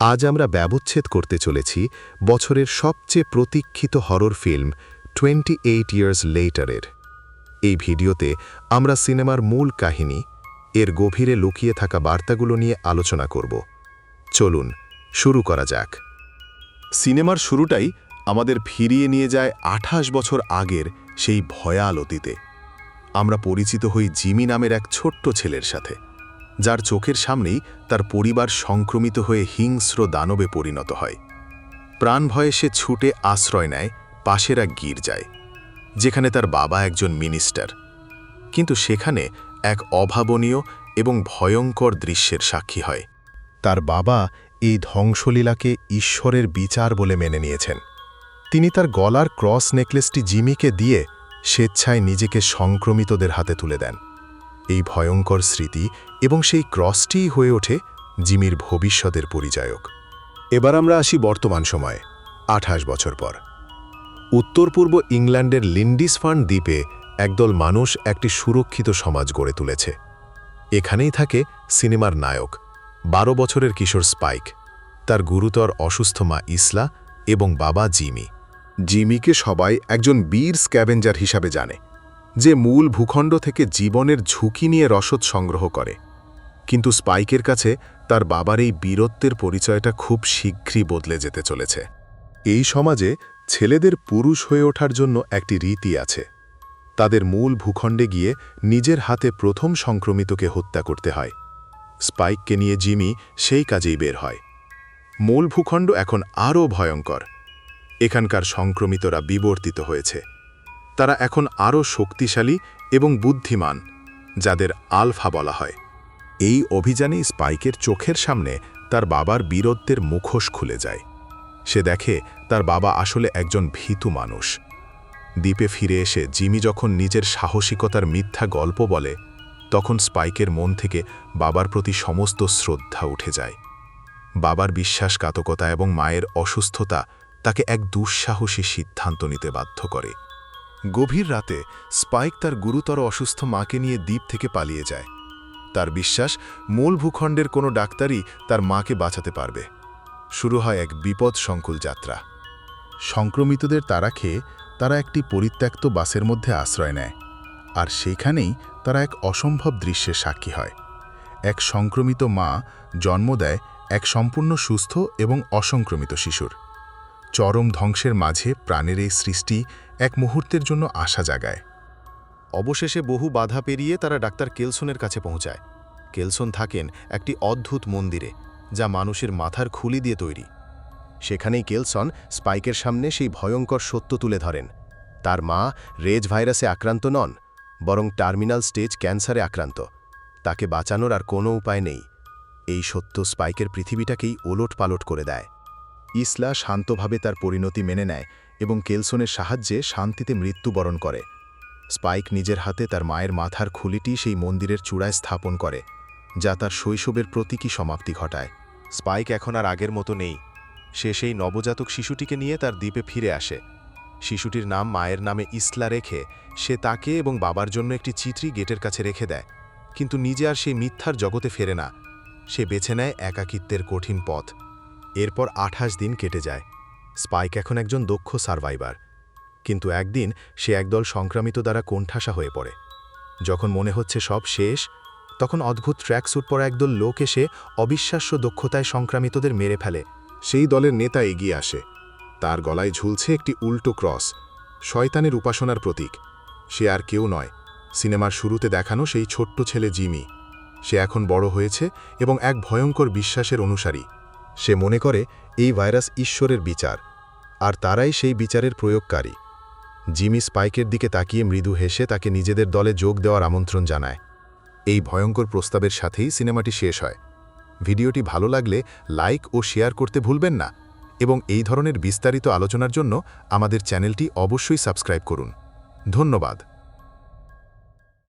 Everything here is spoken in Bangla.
আজ আমরা ব্যবচ্ছেদ করতে চলেছি বছরের সবচেয়ে প্রতীক্ষিত horror film twenty eight years লেটারের। এই ভিডিওতে আমরা সিনেমার মূল কাহিনী, এর গভীরে লুকিয়ে থাকা বার্তাগুলো নিয়ে আলোচনা করব। চলুন, শুরু করা যাক। সিনেমার শুরুটাই আমাদের ফিরিয়ে নিয়ে যায় আঠাশ বছর আগের সেই ভয়াল অতীতে। আমরা পরিচিত হই জিমি নামের এক ছোট্ট ছেলের সাথে। যার চোখের সামনেই তার পরিবার সংক্রমিত হয়ে হিংস্র দানবে পরিণত হয়। প্রাণ ভয়ে সে ছুটে আশ্রয় নেয়, পাশের এক গির্জায়, যেখানে তার বাবা একজন মিনিস্টার। কিন্তু সেখানে এক অভাবনীয় এবং ভয়ঙ্কর দৃশ্যের সাক্ষী হয়। তার বাবা এই ধ্বংসলীলাকে ঈশ্বরের বিচার বলে মেনে নিয়েছেন। তিনি তার গলার ক্রস নেকলেসটি জিমিকে দিয়ে স্বেচ্ছায় নিজেকে সংক্রমিতদের হাতে তুলে দেন। এই ভয়ঙ্কর স্মৃতি এবং সেই ক্রসটিই হয়ে ওঠে জিমির ভবিষ্যতের পরিচায়ক। এবার আমরা আসি বর্তমান সময়ে, আঠাশ বছর পর। উত্তর পূর্ব ইংল্যান্ডের লিন্ডিসফান্ড দ্বীপে একদল মানুষ একটি সুরক্ষিত সমাজ গড়ে তুলেছে। এখানেই থাকে সিনেমার নায়ক, বারো বছরের কিশোর স্পাইক, তার গুরুতর অসুস্থ মা ইসলা এবং বাবা জিমি। জিমিকে সবাই একজন বীর স্ক্যাভেঞ্জার হিসাবে জানে। যে মূল ভূখণ্ড থেকে জীবনের ঝুঁকি নিয়ে রসদ সংগ্রহ করে। কিন্তু স্পাইকের কাছে তার বাবার এই বীরত্বের পরিচয়টা খুব শীঘ্রই বদলে যেতে চলেছে। এই সমাজে ছেলেদের পুরুষ হয়ে ওঠার জন্য একটি রীতি আছে। তাদের মূল ভূখণ্ডে গিয়ে নিজের হাতে প্রথম সংক্রমিতকে হত্যা করতে হয়। স্পাইককে নিয়ে জিমি সেই কাজেই বের হয়। মূল ভূখণ্ড এখন আরও ভয়ঙ্কর। এখানকার সংক্রমিতরা বিবর্তিত হয়েছে। তারা এখন আরও শক্তিশালী এবং বুদ্ধিমান, যাদের আলফা বলা হয়। এই অভিযানে স্পাইকের চোখের সামনে তার বাবার বীরত্বের মুখোশ খুলে যায়। সে দেখে তার বাবা আসলে একজন ভীতু মানুষ। দ্বীপে ফিরে এসে জিমি যখন নিজের সাহসিকতার মিথ্যা গল্প বলে, তখন স্পাইকের মন থেকে বাবার প্রতি সমস্ত শ্রদ্ধা উঠে যায়। বাবার বিশ্বাসঘাতকতা এবং মায়ের অসুস্থতা তাকে এক দুঃসাহসী সিদ্ধান্ত নিতে বাধ্য করে। গভীর রাতে স্পাইক তার গুরুতর অসুস্থ মাকে নিয়ে দ্বীপ থেকে পালিয়ে যায়। তার বিশ্বাস, মূল ভূখণ্ডের কোনো ডাক্তারই তার মাকে বাঁচাতে পারবে। শুরু হয় এক বিপদ সংকুল যাত্রা। সংক্রমিতদের তারা খেয়ে তারা একটি পরিত্যক্ত বাসের মধ্যে আশ্রয় নেয়, আর সেইখানেই তারা এক অসম্ভব দৃশ্যের সাক্ষী হয়। এক সংক্রমিত মা জন্ম দেয় এক সম্পূর্ণ সুস্থ এবং অসংক্রমিত শিশুর। চরম ধ্বংসের মাঝে প্রাণের এই সৃষ্টি এক মুহূর্তের জন্য আশা জাগায়। অবশেষে বহু বাধা পেরিয়ে তারা ডাক্তার কেলসনের কাছে পৌঁছায়। কেলসন থাকেন একটি অদ্ভুত মন্দিরে, যা মানুষের মাথার খুলি দিয়ে তৈরি। সেখানেই কেলসন স্পাইকের সামনে সেই ভয়ঙ্কর সত্য তুলে ধরেন। তার মা রেজ ভাইরাসে আক্রান্ত নন, বরং টার্মিনাল স্টেজ ক্যান্সারে আক্রান্ত। তাকে বাঁচানোর আর কোনো উপায় নেই। এই সত্য স্পাইকের পৃথিবীটাকেই ওলট পালট করে দেয়। ইসলা শান্তভাবে তার পরিণতি মেনে নেয় এবং কেলসনের সাহায্যে শান্তিতে মৃত্যুবরণ করে। স্পাইক নিজের হাতে তার মায়ের মাথার খুলিটি সেই মন্দিরের চূড়ায় স্থাপন করে, যা তার শৈশবের প্রতীকী সমাপ্তি ঘটায়। স্পাইক এখন আর আগের মতো নেই। সে সেই নবজাতক শিশুটিকে নিয়ে তার দ্বীপে ফিরে আসে। শিশুটির নাম মায়ের নামে ইসলা রেখে সে তাকে এবং বাবার জন্য একটি চিত্রি গেটের কাছে রেখে দেয়। কিন্তু নিজে আর সেই মিথ্যার জগতে ফেরে না। সে বেছে নেয় একাকিত্বের কঠিন পথ। এরপর আঠাশ দিন কেটে যায়। স্পাইক এখন একজন দক্ষ সার্ভাইভার। কিন্তু একদিন সে একদল সংক্রামিত দ্বারা কোণঠাসা হয়ে পড়ে। যখন মনে হচ্ছে সব শেষ, তখন অদ্ভুত ট্র্যাকস্যুট পরা একদল লোক এসে অবিশ্বাস্য দক্ষতায় সংক্রামিতদের মেরে ফেলে। সেই দলের নেতা এগিয়ে আসে। তার গলায় ঝুলছে একটি উল্টো ক্রস, শয়তানের উপাসনার প্রতীক। সে আর কেউ নয়। সিনেমার শুরুতে দেখানো সেই ছোট্ট ছেলে জিমি। সে এখন বড় হয়েছে এবং এক ভয়ঙ্কর বিশ্বাসের অনুসারী। সে মনে করে এই ভাইরাস ঈশ্বরের বিচার, আর তারাই সেই বিচারের প্রয়োগকারী। জিমি স্পাইকের দিকে তাকিয়ে মৃদু হেসে তাকে নিজেদের দলে যোগ দেওয়ার আমন্ত্রণ জানায়। এই ভয়ঙ্কর প্রস্তাবের সাথেই সিনেমাটি শেষ হয়। ভিডিওটি ভালো লাগলে লাইক ও শেয়ার করতে ভুলবেন না এবং এই ধরনের বিস্তারিত আলোচনার জন্য আমাদের চ্যানেলটি অবশ্যই সাবস্ক্রাইব করুন। ধন্যবাদ।